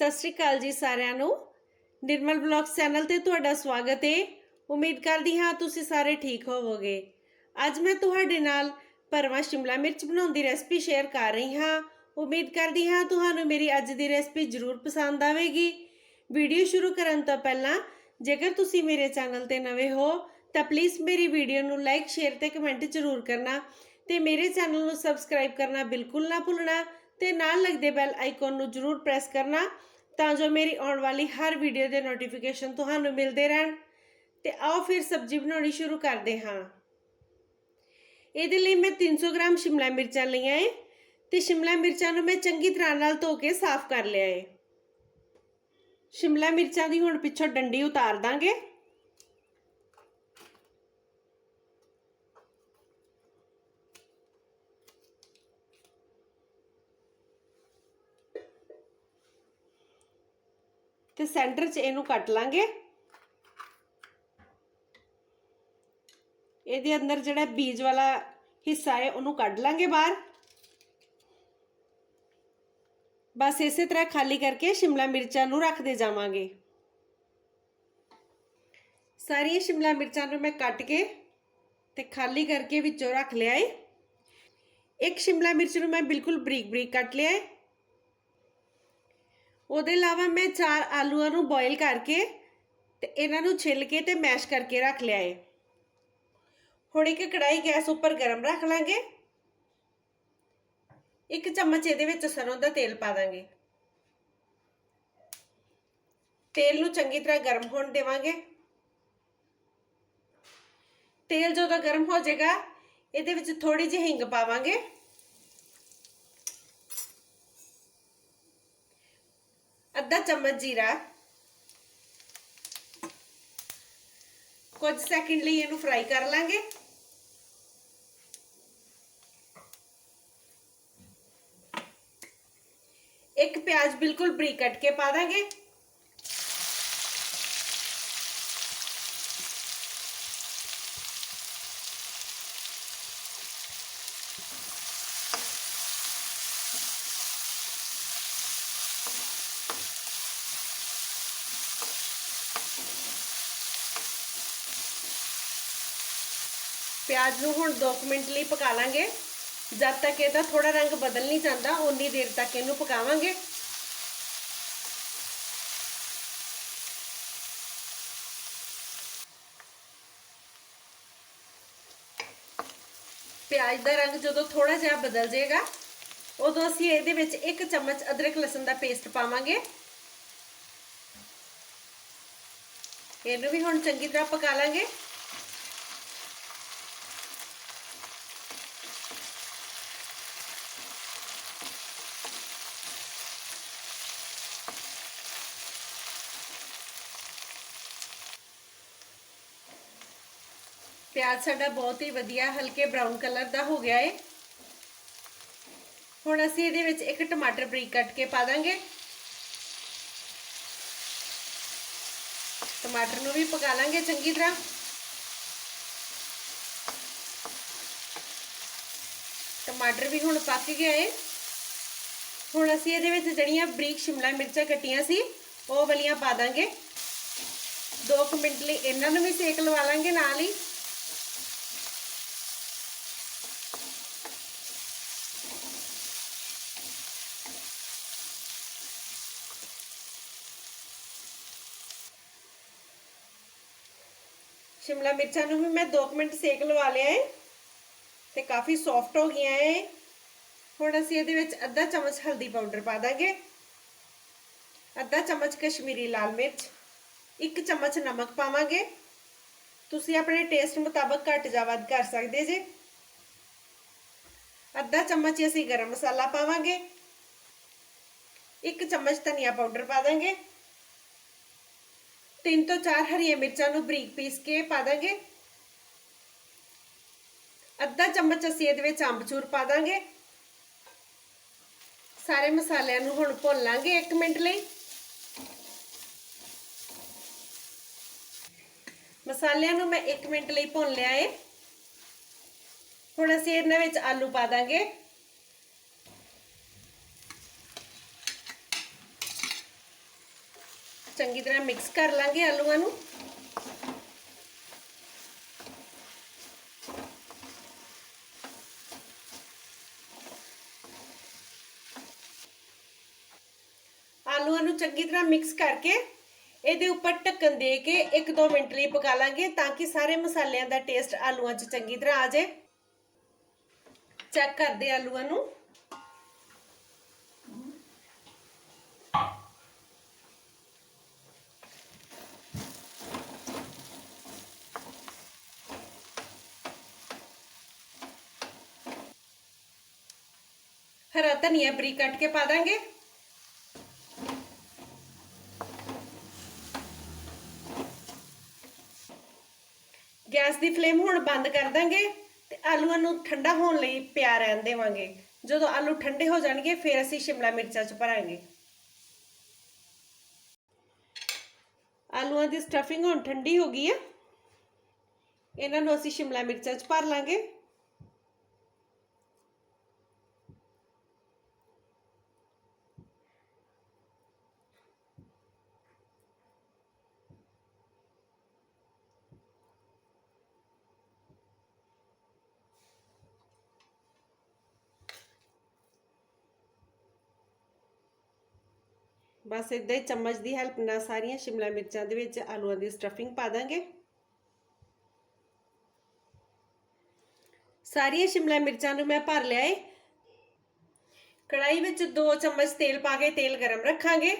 ਸਤਿ ਸ਼੍ਰੀ ਅਕਾਲ ਜੀ ਸਾਰਿਆਂ ਨੂੰ। ਨਿਰਮਲ ਬਲੌਗਸ ਚੈਨਲ ਤੇ ਤੁਹਾਡਾ ਸਵਾਗਤ ਹੈ ਉਮੀਦ ਕਰਦੀ ਹਾਂ ਤੁਸੀਂ ਸਾਰੇ ਠੀਕ ਹੋਵੋਗੇ। ਅੱਜ ਮੈਂ ਤੁਹਾਡੇ ਨਾਲ ਭਰਵਾਂ ਸ਼ਿਮਲਾ ਮਿਰਚ ਬਣਾਉਣ ਦੀ ਰੈਸਪੀ ਸ਼ੇਅਰ ਕਰ ਰਹੀ ਹਾਂ। ਉਮੀਦ ਕਰਦੀ ਹਾਂ ਤੁਹਾਨੂੰ ਮੇਰੀ ਅੱਜ ਦੀ ਰੈਸਪੀ ਜ਼ਰੂਰ ਪਸੰਦ ਆਵੇਗੀ। ਵੀਡੀਓ ਸ਼ੁਰੂ ਕਰਨ ਤੋਂ ਪਹਿਲਾਂ ਜੇਕਰ ਤੁਸੀਂ ਮੇਰੇ ਚੈਨਲ ਤੇ ਨਵੇਂ ਹੋ, ਤਾਂ ਪਲੀਜ਼ ਮੇਰੀ ਵੀਡੀਓ ਨੂੰ ਲਾਈਕ, ਸ਼ੇਅਰ ਤੇ ਕਮੈਂਟ ਜ਼ਰੂਰ ਕਰਨਾ ਤੇ ਮੇਰੇ ਚੈਨਲ ਨੂੰ ਸਬਸਕ੍ਰਾਈਬ ਕਰਨਾ ਬਿਲਕੁਲ ਨਾ ਭੁੱਲਣਾ ਤੇ ਨਾਲ ਲੱਗਦੇ ਬੈਲ ਆਈਕਨ ਨੂੰ ਜ਼ਰੂਰ ਪ੍ਰੈਸ ਕਰਨਾ ਤਾਂ ਜੋ ਮੇਰੀ ਆਉਣ ਵਾਲੀ ਹਰ ਵੀਡੀਓ ਦੇ ਨੋਟੀਫਿਕੇਸ਼ਨ ਤੁਹਾਨੂੰ ਮਿਲਦੇ ਰਹਿਣ ਤੇ ਆਓ ਫਿਰ ਸਬਜ਼ੀ ਬਣਾਉਣੀ ਸ਼ੁਰੂ ਕਰਦੇ ਹਾਂ। ਇਹਦੇ ਲਈ ਮੈਂ 300 ਗ੍ਰਾਮ ਸ਼ਿਮਲਾ ਮਿਰਚਾਂ ਲਈਆਂ ਏ ਤੇ ਸ਼ਿਮਲਾ ਮਿਰਚਾਂ ਨੂੰ ਮੈਂ ਚੰਗੀ ਤਰ੍ਹਾਂ ਨਾਲ ਧੋ ਕੇ ਸਾਫ਼ ਕਰ ਲਿਆ ਏ। ਸ਼ਿਮਲਾ ਮਿਰਚਾਂ ਦੀ ਹੁਣ ਪਿੱਛੋਂ ਡੰਡੀ ਉਤਾਰ ਦਾਂਗੇ। ਤੇ ਸੈਂਟਰ 'ਚ ਇਹਨੂੰ ਕੱਟ ਲਾਂਗੇ। ਇਹਦੇ ਅੰਦਰ ਜਿਹੜਾ ਬੀਜ ਵਾਲਾ ਹਿੱਸਾ ਹੈ, ਉਹਨੂੰ ਕੱਢ ਲਾਂਗੇ ਬਾਹਰ। ਬਸ ਇਸੇ ਤਰ੍ਹਾਂ ਖਾਲੀ ਕਰਕੇ ਸ਼ਿਮਲਾ ਮਿਰਚਾਂ ਨੂੰ ਰੱਖਦੇ ਜਾਵਾਂਗੇ। ਸਾਰੀਆਂ ਸ਼ਿਮਲਾ ਮਿਰਚਾਂ ਨੂੰ ਮੈਂ ਕੱਟ ਕੇ ਤੇ ਖਾਲੀ ਕਰਕੇ ਵਿੱਚੋਂ ਰੱਖ ਲਿਆ ਏ। ਇੱਕ ਸ਼ਿਮਲਾ ਮਿਰਚ ਨੂੰ ਮੈਂ ਬਿਲਕੁਲ ਬਰੀਕ ਬਰੀਕ ਕੱਟ ਲਿਆ ਏ। ਉਹਦੇ ਇਲਾਵਾ ਮੈਂ ਚਾਰ ਆਲੂਆਂ ਨੂੰ ਬੋਇਲ ਕਰਕੇ ਤੇ ਇਹਨਾਂ ਨੂੰ ਛਿੱਲ ਕੇ ਤੇ ਮੈਸ਼ ਕਰਕੇ ਰੱਖ ਲਿਆ ਏ। ਹੁਣ ਇੱਕ ਕੜਾਈ ਗੈਸ ਉੱਪਰ ਗਰਮ ਰੱਖ ਲਾਂਗੇ। ਇੱਕ ਚਮਚ ਇਹਦੇ ਵਿੱਚ ਸਰੋਂ ਦਾ ਤੇਲ ਪਾ ਦਾਂਗੇ। ਤੇਲ ਨੂੰ ਚੰਗੀ ਤਰ੍ਹਾਂ ਗਰਮ ਹੋਣ ਦੇਵਾਂਗੇ। ਤੇਲ ਜਦੋਂ ਗਰਮ ਹੋ ਜਾਏਗਾ, ਇਹਦੇ ਵਿੱਚ ਥੋੜੀ ਜਿਹੀ ਹਿੰਗ ਪਾਵਾਂਗੇ। ਅੱਧਾ ਚਮਚ ਜੀਰਾ। ਕੁਝ ਸੈਕਿੰਡ ਲਈ ਇਹਨੂੰ ਫਰਾਈ ਕਰ ਲਾਂਗੇ। ਇੱਕ ਪਿਆਜ਼ ਬਿਲਕੁਲ ਬਰੀਕ ਕੱਟ ਕੇ ਪਾ ਦਾਂਗੇ। ਪਿਆਜ਼ ਨੂੰ ਹੁਣ 2 ਮਿੰਟ ਲਈ ਪਕਾ ਲਾਂਗੇ। ਜਦ ਤੱਕ ਇਹਦਾ ਥੋੜਾ ਰੰਗ ਬਦਲ ਨਹੀਂ ਜਾਂਦਾ ਉਨੀ ਦੇਰ ਤੱਕ ਇਹਨੂੰ ਪਕਾਵਾਂਗੇ। ਪਿਆਜ਼ ਦਾ ਰੰਗ ਜਦੋਂ ਥੋੜਾ ਜਿਹਾ ਬਦਲ ਜਾਏਗਾ, ਉਦੋਂ ਅਸੀਂ ਇਹਦੇ ਵਿੱਚ 1 ਚਮਚ ਅਦਰਕ ਲਸਣ ਦਾ ਪੇਸਟ ਪਾਵਾਂਗੇ। ਇਹਨੂੰ ਵੀ ਹੁਣ ਚੰਗੀ ਤਰ੍ਹਾਂ ਪਕਾ ਲਾਂਗੇ। ਪਿਆਜ਼ ਸਾਡਾ ਬਹੁਤ ਹੀ ਵਧੀਆ ਹਲਕੇ ਬ੍ਰਾਊਨ ਕਲਰ ਦਾ ਹੋ ਗਿਆ ਏ। ਹੁਣ ਅਸੀਂ ਇਹਦੇ ਵਿੱਚ ਇੱਕ ਟਮਾਟਰ ਬਰੀਕ ਕੱਟ ਕੇ ਪਾ ਦਾਂਗੇ। ਟਮਾਟਰ ਨੂੰ ਵੀ ਪਕਾ ਲਾਂਗੇ ਚੰਗੀ ਤਰ੍ਹਾਂ। ਟਮਾਟਰ ਵੀ ਹੁਣ ਪੱਕ ਗਿਆ ਏ। ਹੁਣ ਅਸੀਂ ਇਹਦੇ ਵਿੱਚ ਜਿਹੜੀਆਂ ਬਰੀਕ ਸ਼ਿਮਲਾ ਮਿਰਚਾਂ ਕੱਟੀਆਂ ਸੀ, ਉਹ ਵਾਲੀਆਂ ਪਾ ਦਾਂਗੇ। 2 ਮਿੰਟ ਲਈ ਇਹਨਾਂ ਨੂੰ ਵੀ ਸੇਕ ਲਵਾ ਲਾਂਗੇ ਨਾਲ ਹੀ। ਸ਼ਿਮਲਾ ਮਿਰਚਾਂ ਨੂੰ ਵੀ ਮੈਂ 2 ਮਿੰਟ ਸੇਕ ਲਵਾ ਲਿਆ ਹੈ ਤੇ ਕਾਫੀ ਸੌਫਟ ਹੋ ਗਈਆਂ ਹੈ ਹੁਣ ਅਸੀਂ ਇਹਦੇ ਵਿੱਚ ਅੱਧਾ ਚਮਚ ਹਲਦੀ ਪਾਊਡਰ ਪਾ ਦਾਂਗੇ। ਅੱਧਾ ਚਮਚ ਕਸ਼ਮੀਰੀ ਲਾਲ ਮਿਰਚ, ਇੱਕ ਚਮਚ ਨਮਕ ਪਾਵਾਂਗੇ। ਤੁਸੀਂ ਆਪਣੇ ਟੇਸਟ ਮੁਤਾਬਕ ਘੱਟ ਜਾਂ ਵੱਧ ਕਰ ਸਕਦੇ ਜੇ। ਅੱਧਾ ਚਮਚ ਅਸੀਂ ਗਰਮ ਮਸਾਲਾ ਪਾਵਾਂਗੇ। ਇੱਕ ਚਮਚ ਧਨੀਆ ਪਾਊਡਰ ਪਾ ਦਾਂਗੇ। ਤਿੰਨ ਤੋਂ ਚਾਰ ਹਰੀਆਂ ਮਿਰਚਾਂ ਨੂੰ ਬਰੀਕ ਪੀਸ ਕੇ ਪਾ ਦਾਂਗੇ। ਅੱਧਾ ਚਮਚ ਅਸੀਂ ਇਹਦੇ ਵਿੱਚ ਅੰਬਚੂਰ ਪਾ ਦਾਂਗੇ। ਸਾਰੇ ਮਸਾਲਿਆਂ ਨੂੰ ਹੁਣ ਭੁੰਨ ਲਾਂਗੇ 1 ਮਿੰਟ ਲਈ। ਮਸਾਲਿਆਂ ਨੂੰ ਮੈਂ 1 ਮਿੰਟ ਲਈ ਭੁੰਨ ਲਿਆ ਏ। ਹੁਣ ਅਸੀਂ ਇਹਨਾਂ ਵਿੱਚ ਆਲੂ ਪਾ ਦਾਂਗੇ। ਚੰਗੀ ਤਰ੍ਹਾਂ ਮਿਕਸ ਕਰ ਲਾਂਗੇ ਆਲੂਆਂ ਨੂੰ। ਆਲੂਆਂ ਨੂੰ ਚੰਗੀ ਤਰ੍ਹਾਂ ਮਿਕਸ ਕਰਕੇ ਇਹਦੇ ਉੱਪਰ ਢੱਕਣ ਦੇ ਕੇ 1-2 ਮਿੰਟ ਲਈ ਪਕਾ ਲਾਂਗੇ ਤਾਂ ਕਿ ਸਾਰੇ ਮਸਾਲਿਆਂ ਦਾ ਟੇਸਟ ਆਲੂਆਂ 'ਚ ਚੰਗੀ ਤਰ੍ਹਾਂ ਆ ਜਾਏ। ਚੈੱਕ ਕਰਦੇ ਆਲੂਆਂ ਨੂੰ। ਹਰਾ ਧਨੀਆ ਬਰੀਕ ਕੱਟ ਕੇ ਪਾ ਦਾਂਗੇ। ਗੈਸ ਦੀ ਫਲੇਮ ਹੁਣ ਬੰਦ ਕਰ ਦਾਂਗੇ ਤੇ ਆਲੂਆਂ ਨੂੰ ਠੰਡਾ ਹੋਣ ਲਈ ਪਿਆ ਰਹਿਣ ਦੇਵਾਂਗੇ। ਜਦੋਂ ਆਲੂ ਠੰਡੇ ਹੋ ਜਾਣਗੇ, ਫਿਰ ਅਸੀਂ ਸ਼ਿਮਲਾ ਮਿਰਚਾਂ ਚ ਭਰਾਂਗੇ। ਆਲੂਆਂ ਦੀ ਸਟਫਿੰਗ ਹੁਣ ਠੰਡੀ ਹੋ ਗਈ ਹੈ ਇਹਨਾਂ ਨੂੰ ਅਸੀਂ ਸ਼ਿਮਲਾ ਮਿਰਚਾਂ ਚ ਭਰ ਲਾਂਗੇ। ਬਸ ਇਦਾਂ ਹੀ ਚਮਚ ਦੀ ਹੈਲਪ ਨਾਲ ਸਾਰੀਆਂ ਸ਼ਿਮਲਾ ਮਿਰਚਾਂ ਦੇ ਵਿੱਚ ਆਲੂਆਂ ਦੀ ਸਟਫਿੰਗ ਪਾ ਦਾਂਗੇ। ਸਾਰੀਆਂ ਸ਼ਿਮਲਾ ਮਿਰਚਾਂ ਨੂੰ ਮੈਂ ਭਰ ਲਿਆ ਏ। ਕੜਾਈ ਵਿੱਚ 2 ਚਮਚ ਤੇਲ ਪਾ ਕੇ ਤੇਲ ਗਰਮ ਰੱਖਾਂਗੇ।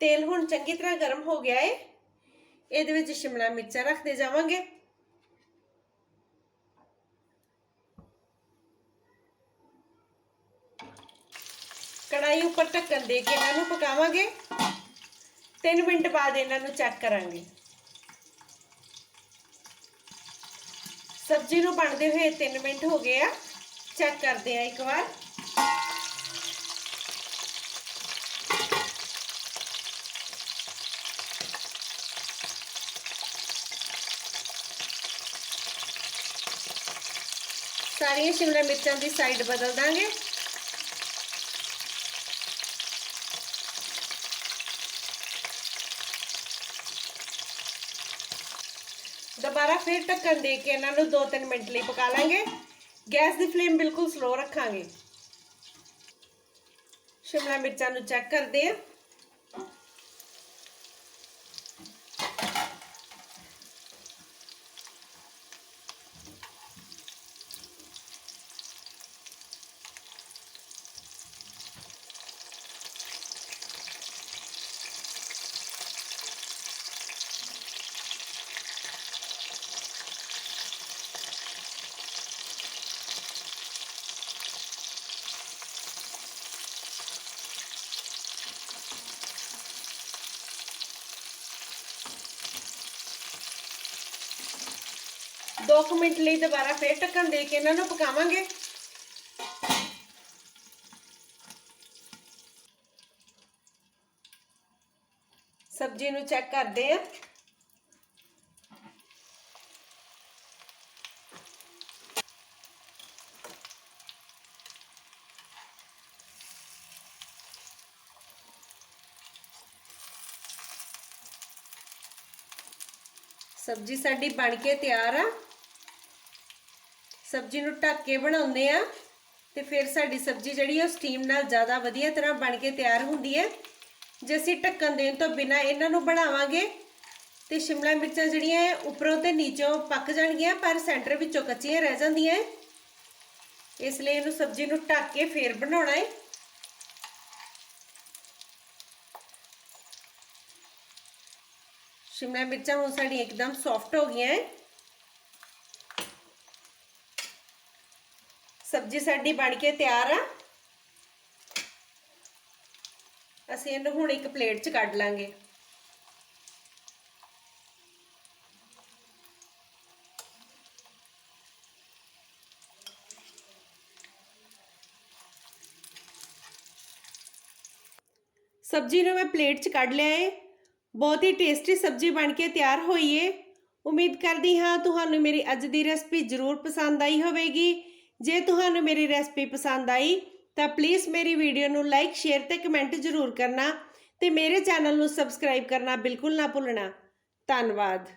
ਤੇਲ ਹੁਣ ਚੰਗੀ ਤਰ੍ਹਾਂ ਗਰਮ ਹੋ ਗਿਆ ਏ। ਇਹਦੇ ਵਿੱਚ ਸ਼ਿਮਲਾ ਮਿਰਚਾਂ ਰੱਖਦੇ ਜਾਵਾਂਗੇ। ਕੜਾਈ ਉੱਪਰ ਢੱਕਣ ਦੇ ਕੇ ਇਹਨਾਂ ਨੂੰ ਪਕਾਵਾਂਗੇ। 3 ਮਿੰਟ ਬਾਅਦ ਇਹਨਾਂ ਨੂੰ ਚੈੱਕ ਕਰਾਂਗੇ। ਸਬਜ਼ੀ ਨੂੰ ਬਣਦੇ ਹੋਏ 3 ਮਿੰਟ ਹੋ ਗਏ ਆ। ਚੈੱਕ ਕਰਦੇ ਆ ਇੱਕ ਵਾਰ। ਸਾਰੀਆਂ ਸ਼ਿਮਲਾ ਮਿਰਚਾਂ ਦੀ ਸਾਈਡ ਬਦਲ ਦਾਂਗੇ। ਦੁਬਾਰਾ ਫਿਰ ਢੱਕਣ ਦੇ ਕੇ ਇਹਨਾਂ ਨੂੰ 2-3 ਮਿੰਟ ਲਈ ਪਕਾ ਲਾਂਗੇ। ਗੈਸ ਦੀ ਫਲੇਮ ਬਿਲਕੁਲ ਸਲੋ ਰੱਖਾਂਗੇ। ਸ਼ਿਮਲਾ ਮਿਰਚਾਂ ਨੂੰ ਚੈੱਕ ਕਰਦੇ ਆ ਦੋ ਕੁ ਮਿੰਟ ਲਈ ਦੁਬਾਰਾ ਫੇਰ ਢੱਕਣ ਦੇ ਕੇ ਇਹਨਾਂ ਨੂੰ ਪਕਾਵਾਂਗੇ ਸਬਜ਼ੀ ਨੂੰ ਚੈੱਕ ਕਰਦੇ ਆ ਸਬਜ਼ੀ ਸਾਡੀ ਬਣ ਕੇ ਤਿਆਰ ਆ ਸਬਜ਼ੀ ਨੂੰ ਢੱਕ ਕੇ ਬਣਾਉਂਦੇ ਆ ਤੇ ਫਿਰ ਸਾਡੀ ਸਬਜ਼ੀ ਜਿਹੜੀ ਉਹ ਸਟੀਮ ਨਾਲ ਜ਼ਿਆਦਾ ਵਧੀਆ ਤਰ੍ਹਾਂ ਬਣ ਕੇ ਤਿਆਰ ਹੁੰਦੀ ਹੈ। ਜੇ ਅਸੀਂ ਢੱਕਣ ਦੇਣ ਤੋਂ ਬਿਨਾ ਇਹਨਾਂ ਨੂੰ ਬਣਾਵਾਂਗੇ ਤੇ ਸ਼ਿਮਲਾ ਮਿਰਚਾਂ ਜਿਹੜੀਆਂ ਹੈ, ਉੱਪਰੋਂ ਤੇ ਨੀਚੋਂ ਪੱਕ ਜਾਣਗੀਆਂ, ਪਰ ਸੈਂਟਰ ਵਿੱਚੋਂ ਕੱਚੀਆਂ ਰਹਿ ਜਾਂਦੀਆਂ ਇਸ ਲਈ ਇਹਨੂੰ ਸਬਜ਼ੀ ਨੂੰ ਢੱਕ ਕੇ ਫੇਰ ਬਣਾਉਣਾ ਹੈ। ਸ਼ਿਮਲਾ ਮਿਰਚਾਂ ਹੁਣ ਸਾਡੀ ਇੱਕਦਮ ਸੌਫਟ ਹੋ ਗਈਆਂ ਹੈ। ਸਬਜ਼ੀ ਸਾਡੀ ਬਣ ਕੇ ਤਿਆਰ ਆ। ਅਸੀਂ ਇਹਨੂੰ ਹੁਣ ਇੱਕ ਪਲੇਟ 'ਚ ਕੱਢ ਲਾਂਗੇ। ਸਬਜ਼ੀ ਨੂੰ ਮੈਂ ਪਲੇਟ 'ਚ ਕੱਢ ਲਿਆ ਏ। ਬਹੁਤ ਹੀ ਟੇਸਟੀ ਸਬਜ਼ੀ ਬਣ ਕੇ ਤਿਆਰ ਹੋਈ ਏ। ਉਮੀਦ ਕਰਦੀ ਹਾਂ ਤੁਹਾਨੂੰ ਮੇਰੀ ਅੱਜ ਦੀ ਰੈਸਪੀ ਜ਼ਰੂਰ ਪਸੰਦ ਆਈ ਹੋਵੇਗੀ। ਜੇ ਤੁਹਾਨੂੰ ਮੇਰੀ ਰੈਸਪੀ ਪਸੰਦ ਆਈ, ਤਾਂ ਪਲੀਜ਼ ਮੇਰੀ ਵੀਡੀਓ ਨੂੰ ਲਾਈਕ ਸ਼ੇਅਰ ਤੇ ਕਮੈਂਟ ਜ਼ਰੂਰ ਕਰਨਾ ਤੇ ਮੇਰੇ ਚੈਨਲ ਨੂੰ ਸਬਸਕ੍ਰਾਈਬ ਕਰਨਾ ਬਿਲਕੁਲ ਨਾ ਭੁੱਲਣਾ। ਧੰਨਵਾਦ।